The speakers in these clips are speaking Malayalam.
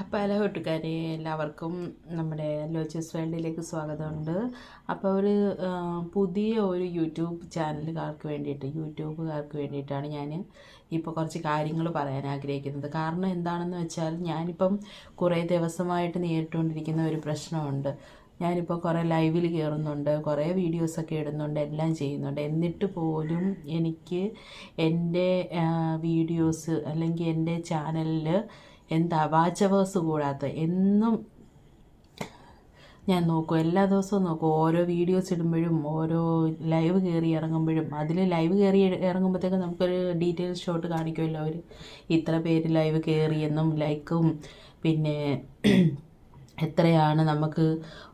ഹലോ കൂട്ടുകാരെ എല്ലാവർക്കും നമ്മുടെ ലോച്ചസ് വേൾഡിലേക്ക് സ്വാഗതമുണ്ട്. അപ്പോൾ ഒരു പുതിയ ഒരു യൂട്യൂബ് ചാനലുകാർക്ക് വേണ്ടിയിട്ട് യൂട്യൂബുകാർക്ക് വേണ്ടിയിട്ടാണ് ഞാൻ ഇപ്പോൾ കുറച്ച് കാര്യങ്ങൾ പറയാൻ ആഗ്രഹിക്കുന്നത്. കാരണം എന്താണെന്ന് വെച്ചാൽ ഞാനിപ്പം കുറേ ദിവസമായിട്ട് നേരിട്ടുകൊണ്ടിരിക്കുന്ന ഒരു പ്രശ്നമുണ്ട്. ഞാനിപ്പോൾ കുറേ ലൈവിൽ കയറുന്നുണ്ട് കുറേ വീഡിയോസൊക്കെ ഇടുന്നുണ്ട് എല്ലാം ചെയ്യുന്നുണ്ട്. എന്നിട്ട് പോലും എനിക്ക് എന്റെ വീഡിയോസ് അല്ലെങ്കിൽ എന്റെ ചാനലിൽ എന്താ വാച്ച് അവേഴ്സ് കൂടാത്ത എന്നും ഞാൻ നോക്കും. എല്ലാ ദിവസവും നോക്കും. ഓരോ വീഡിയോസ് ഇടുമ്പോഴും ഓരോ ലൈവ് കയറി ഇറങ്ങുമ്പോഴും അതിൽ ലൈവ് കയറി ഇറങ്ങുമ്പോഴത്തേക്ക് നമുക്കൊരു ഡീറ്റെയിൽസ് ഷോട്ട് കാണിക്കുമല്ലോ അവർ. ഇത്ര പേര് ലൈവ് കയറിയെന്നും ലൈക്കും. പിന്നെ എത്രയാണ് നമുക്ക്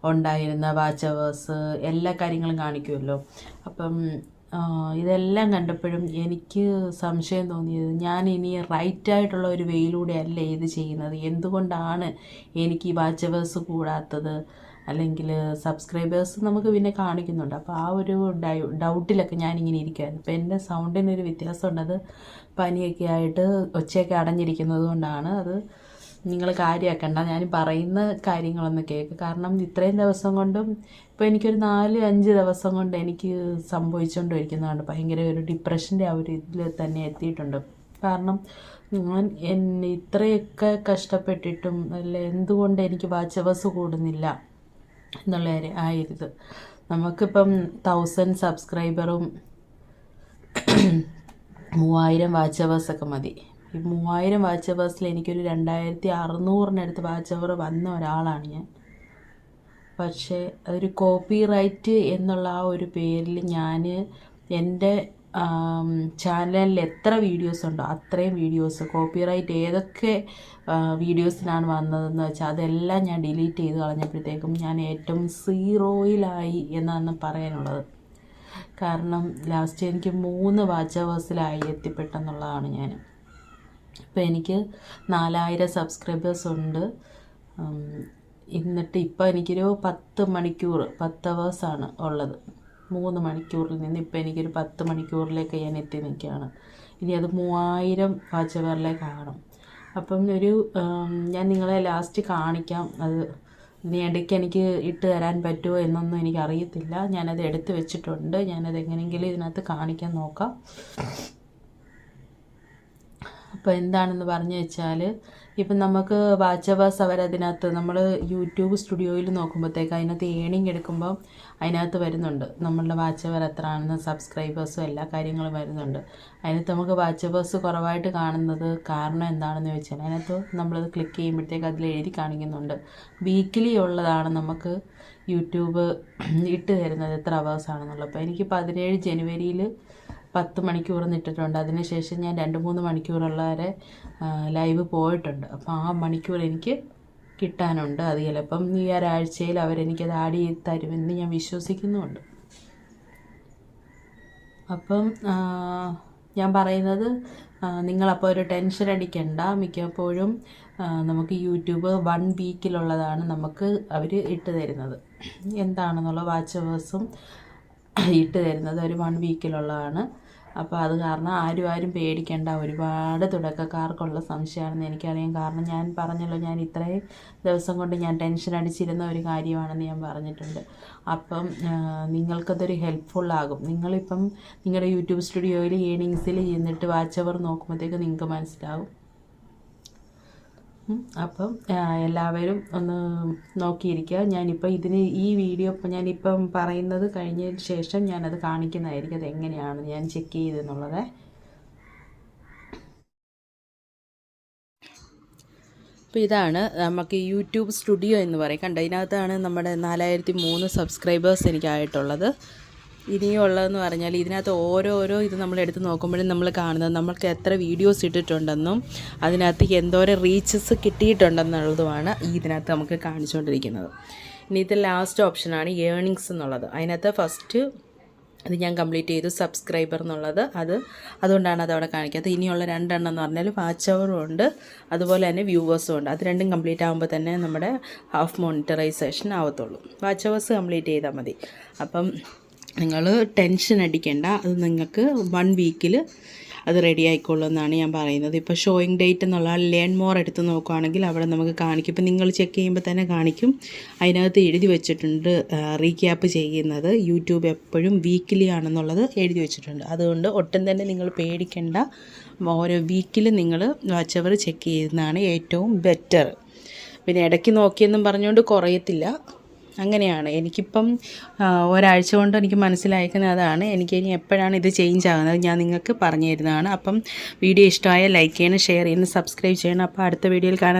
ഉണ്ടായിരുന്ന വാച്ച് അവേഴ്സ് എല്ലാ കാര്യങ്ങളും കാണിക്കുമല്ലോ. അപ്പം ഇതെല്ലാം കണ്ടപ്പോഴും എനിക്ക് സംശയം തോന്നിയത് ഞാൻ ഇനി റൈറ്റ് ആയിട്ടുള്ള ഒരു വേയിലൂടെ അല്ല ഇത് ചെയ്യുന്നത്? എന്തുകൊണ്ടാണ് എനിക്ക് ഈ വാച്ചവേഴ്സ് കൂടാത്തത്? അല്ലെങ്കിൽ സബ്സ്ക്രൈബേഴ്സ് നമുക്ക് പിന്നെ കാണിക്കുന്നുണ്ട്. അപ്പോൾ ആ ഒരു ഡൗട്ടിലൊക്കെ ഞാനിങ്ങനെ ഇരിക്കുമായിരുന്നു അപ്പോൾ എന്റെ സൗണ്ടിനൊരു വ്യത്യാസമുണ്ട്. അത് പനിയൊക്കെ ആയിട്ട് ഒച്ചയൊക്കെ അടഞ്ഞിരിക്കുന്നത് കൊണ്ടാണ് അത് നിങ്ങൾ കാര്യമാക്കണ്ട ഞാൻ പറയുന്ന കാര്യങ്ങളൊന്ന് കേൾക്ക് കാരണം ഇത്രയും ദിവസം കൊണ്ടും ഇപ്പോൾ എനിക്കൊരു നാല് അഞ്ച് ദിവസം കൊണ്ട് എനിക്ക് സംഭവിച്ചുകൊണ്ടിരിക്കുന്നതാണ് ഭയങ്കര ഒരു ഡിപ്രഷന്റെ ആ ഒരു ഇതിൽ തന്നെ എത്തിയിട്ടുണ്ട്. കാരണം ഞാൻ എന്നെ ഇത്രയൊക്കെ കഷ്ടപ്പെട്ടിട്ടും അല്ല എന്തുകൊണ്ട് എനിക്ക് വാച്ച് അവേഴ്സ് കൂടുന്നില്ല എന്നുള്ള ഒരു ആ ഇത് നമുക്കിപ്പം തൗസൻഡ് സബ്സ്ക്രൈബറും മൂവായിരം വാച്ച് അവേഴ്സൊക്കെ മതി. ഈ മൂവായിരം വാച്ച് അവേഴ്സിൽ എനിക്കൊരു രണ്ടായിരത്തി അറുന്നൂറിനടുത്ത് വാച്ച് അവർ വന്ന ഒരാളാണ് ഞാൻ. പക്ഷേ അതൊരു കോപ്പി റൈറ്റ് എന്നുള്ള ആ ഒരു പേരിൽ ഞാൻ എന്റെ ചാനലിൽ എത്ര വീഡിയോസ് ഉണ്ടോ അത്രയും വീഡിയോസ് കോപ്പി റൈറ്റ് ഏതൊക്കെ വീഡിയോസിനാണ് വന്നതെന്ന് വെച്ചാൽ അതെല്ലാം ഞാൻ ഡിലീറ്റ് ചെയ്ത് കളഞ്ഞപ്പോഴത്തേക്കും ഞാൻ ഏറ്റവും സീറോയിലായി എന്നാണ് പറയാനുള്ളത്. കാരണം ലാസ്റ്റ് എനിക്ക് മൂന്ന് വാച്ച് അവേഴ്സിലായി എത്തിപ്പെട്ടെന്നുള്ളതാണ് ഞാൻ. ഇപ്പോൾ എനിക്ക് നാലായിരം സബ്സ്ക്രൈബേഴ്സ് ഉണ്ട്. എന്നിട്ട് ഇപ്പോൾ എനിക്കൊരു പത്ത് മണിക്കൂർ പത്ത് അവേഴ്സാണ് ഉള്ളത്. മൂന്ന് മണിക്കൂറിൽ നിന്ന് ഇപ്പോൾ എനിക്കൊരു പത്ത് മണിക്കൂറിലേക്ക് ഞാൻ എത്തി നിൽക്കുകയാണ്. ഇനി അത് മൂവായിരം വാച്ച് അവറിലേക്ക് ആകണം അപ്പം ഒരു ഞാൻ നിങ്ങളെ ലാസ്റ്റ് കാണിക്കാം. അത് ഇനി ഇടയ്ക്ക് എനിക്ക് ഇട്ട് തരാൻ പറ്റുമോ എന്നൊന്നും എനിക്കറിയത്തില്ല. ഞാനത് എടുത്ത് വെച്ചിട്ടുണ്ട്. ഞാനത് എങ്ങനെയെങ്കിലും ഇതിനകത്ത് കാണിക്കാൻ നോക്കാം. അപ്പോൾ എന്താണെന്ന് പറഞ്ഞു വെച്ചാൽ ഇപ്പം നമുക്ക് വാച്ച് അവേഴ്സ് അവരതിനകത്ത് നമ്മൾ യൂട്യൂബ് സ്റ്റുഡിയോയിൽ നോക്കുമ്പോഴത്തേക്ക് അതിനകത്ത് ഏണിങ് എടുക്കുമ്പോൾ അതിനകത്ത് വരുന്നുണ്ട്. നമ്മളുടെ വാച്ച് എത്ര ആണെന്ന് സബ്സ്ക്രൈബേഴ്സും എല്ലാ കാര്യങ്ങളും വരുന്നുണ്ട്. അതിനകത്ത് നമുക്ക് വാച്ച് കുറവായിട്ട് കാണുന്നത് കാരണം എന്താണെന്ന് വെച്ചാൽ അതിനകത്ത് നമ്മളത് ക്ലിക്ക് ചെയ്യുമ്പോഴത്തേക്ക് അതിൽ എഴുതി കാണിക്കുന്നുണ്ട്. വീക്കിലി ഉള്ളതാണ് നമുക്ക് യൂട്യൂബ് ഇട്ട് തരുന്നത് എത്ര അവേഴ്സ് ആണെന്നുള്ളത്. അപ്പോൾ എനിക്ക് പതിനേഴ് ജനുവരിയിൽ പത്ത് മണിക്കൂർ ഇട്ടിട്ടുണ്ട് അതിനുശേഷം ഞാൻ രണ്ട് മൂന്ന് മണിക്കൂറുള്ള വരെ ലൈവ് പോയിട്ടുണ്ട്. അപ്പോൾ ആ മണിക്കൂർ എനിക്ക് കിട്ടാനുണ്ട്. അത് ചിലപ്പം ഈ ഒരാഴ്ചയിൽ അവരെനിക്കത് ആഡ് ചെയ്ത് തരുമെന്ന് ഞാൻ വിശ്വസിക്കുന്നുമുണ്ട് അപ്പം ഞാൻ പറയുന്നത് നിങ്ങളപ്പോൾ ഒരു ടെൻഷൻ അടിക്കണ്ട. മിക്കപ്പോഴും നമുക്ക് യൂട്യൂബ് വൺ വീക്കിലുള്ളതാണ് നമുക്ക് അവർ ഇട്ട് തരുന്നത്. എന്താണെന്നുള്ള വാച്ച് അവേഴ്സും ഇട്ട് തരുന്നത് ഒരു വൺ വീക്കിലുള്ളതാണ് അപ്പോൾ അത് കാരണം ആരും ആരും പേടിക്കേണ്ട. ഒരുപാട് തുടക്കക്കാർക്കുള്ള സംശയമാണെന്ന് എനിക്കറിയാം. കാരണം ഞാൻ പറഞ്ഞല്ലോ ഞാൻ ഇത്രയും ദിവസം കൊണ്ട് ഞാൻ ടെൻഷൻ അടിച്ചിരുന്ന ഒരു കാര്യമാണെന്ന് ഞാൻ പറഞ്ഞിട്ടുണ്ട്. അപ്പം നിങ്ങൾക്കതൊരു ഹെൽപ്ഫുൾ ആകും. നിങ്ങളിപ്പം നിങ്ങളുടെ യൂട്യൂബ് സ്റ്റുഡിയോയിൽ ഏണിങ്സിൽ ചെന്നിട്ട് വാച്ച് അവർ നോക്കുമ്പോഴത്തേക്ക് നിങ്ങൾക്ക് മനസ്സിലാവും. അപ്പം എല്ലാവരും ഒന്ന് നോക്കിയിരിക്കുക. ഞാനിപ്പോൾ ഇതിന് ഈ വീഡിയോ ഞാനിപ്പം പറയുന്നത് കഴിഞ്ഞതിന് ശേഷം ഞാനത് കാണിക്കുന്നതായിരിക്കും അത് എങ്ങനെയാണ് ഞാൻ ചെക്ക് ചെയ്തെന്നുള്ളത് അപ്പോൾ ഇതാണ് നമുക്ക് യൂട്യൂബ് സ്റ്റുഡിയോ എന്ന് പറയും. കണ്ടോ ഇതിനകത്താണ് നമ്മുടെ നാലായിരത്തി മൂന്ന് സബ്സ്ക്രൈബേഴ്സ് എനിക്കായിട്ടുള്ളത്. ഇനിയുള്ളതെന്ന് പറഞ്ഞാൽ ഇതിനകത്ത് ഓരോരോ ഇത് നമ്മൾ എടുത്ത് നോക്കുമ്പോഴും നമ്മൾ കാണുന്നത് നമ്മൾക്ക് എത്ര വീഡിയോസ് ഇട്ടിട്ടുണ്ടെന്നും അതിനകത്ത് എന്തോരം റീച്ചസ് കിട്ടിയിട്ടുണ്ടെന്നുള്ളതുമാണ് ഈ ഇതിനകത്ത് നമുക്ക് കാണിച്ചുകൊണ്ടിരിക്കുന്നത്. ഇനി ഇത് ലാസ്റ്റ് ഓപ്ഷനാണ് ഏണിങ്സ് എന്നുള്ളത്. അതിനകത്ത് ഫസ്റ്റ് അത് ഞാൻ കംപ്ലീറ്റ് ചെയ്തു സബ്സ്ക്രൈബർ എന്നുള്ളത്. അത് അതുകൊണ്ടാണ് അതവിടെ അവിടെ കാണിക്കാത്തത് ഇനിയുള്ള രണ്ടെണ്ണം എന്ന് പറഞ്ഞാൽ വാച്ച് അവറും ഉണ്ട് അതുപോലെ തന്നെ വ്യൂവേഴ്സും ഉണ്ട്. അത് രണ്ടും കംപ്ലീറ്റ് ആകുമ്പോൾ തന്നെ നമ്മുടെ ഹാഫ് മോണിറ്ററൈസേഷൻ ആവത്തുള്ളൂ. വാച്ച് അവേഴ്സ് കംപ്ലീറ്റ് ചെയ്താൽ മതി. അപ്പം നിങ്ങൾ ടെൻഷൻ അടിക്കേണ്ട. അത് നിങ്ങൾക്ക് വൺ വീക്കിൽ അത് റെഡി ആയിക്കോളൂ എന്നാണ് ഞാൻ പറയുന്നത്. ഇപ്പോൾ ഷോയിങ് ഡേറ്റ് എന്നുള്ള ലേൺ മോർ എടുത്ത് നോക്കുകയാണെങ്കിൽ അവിടെ നമുക്ക് കാണിക്കും. ഇപ്പോൾ നിങ്ങൾ ചെക്ക് ചെയ്യുമ്പോൾ തന്നെ കാണിക്കും. അതിനകത്ത് എഴുതി വെച്ചിട്ടുണ്ട് റീക്യാപ്പ് ചെയ്യുന്നത്. യൂട്യൂബ് എപ്പോഴും വീക്കിലി ആണെന്നുള്ളത് എഴുതി വെച്ചിട്ടുണ്ട്. അതുകൊണ്ട് ഒട്ടും തന്നെ നിങ്ങൾ പേടിക്കേണ്ട. ഓരോ വീക്കിൽ നിങ്ങൾ വാച്ചവർ ചെക്ക് ചെയ്യുന്നതാണ് ഏറ്റവും ബെറ്റർ പിന്നെ ഇടയ്ക്ക് നോക്കിയെന്നും പറഞ്ഞുകൊണ്ട് കുറയത്തില്ല. അങ്ങനെയാണ്. എനിക്കിപ്പം ഒരാഴ്ച കൊണ്ട് എനിക്ക് മനസ്സിലായിരിക്കുന്നത് അതാണ്. എനിക്ക് ഇനി എപ്പോഴാണ് ഇത് ചേഞ്ച് ആകുന്നത് ഞാൻ നിങ്ങൾക്ക് പറഞ്ഞു തരുന്നതാണ്. അപ്പം വീഡിയോ ഇഷ്ടമായ ലൈക്ക് ചെയ്യണം ഷെയർ ചെയ്യണം സബ്സ്ക്രൈബ് ചെയ്യണം. അപ്പോൾ അടുത്ത വീഡിയോയിൽ കാണാൻ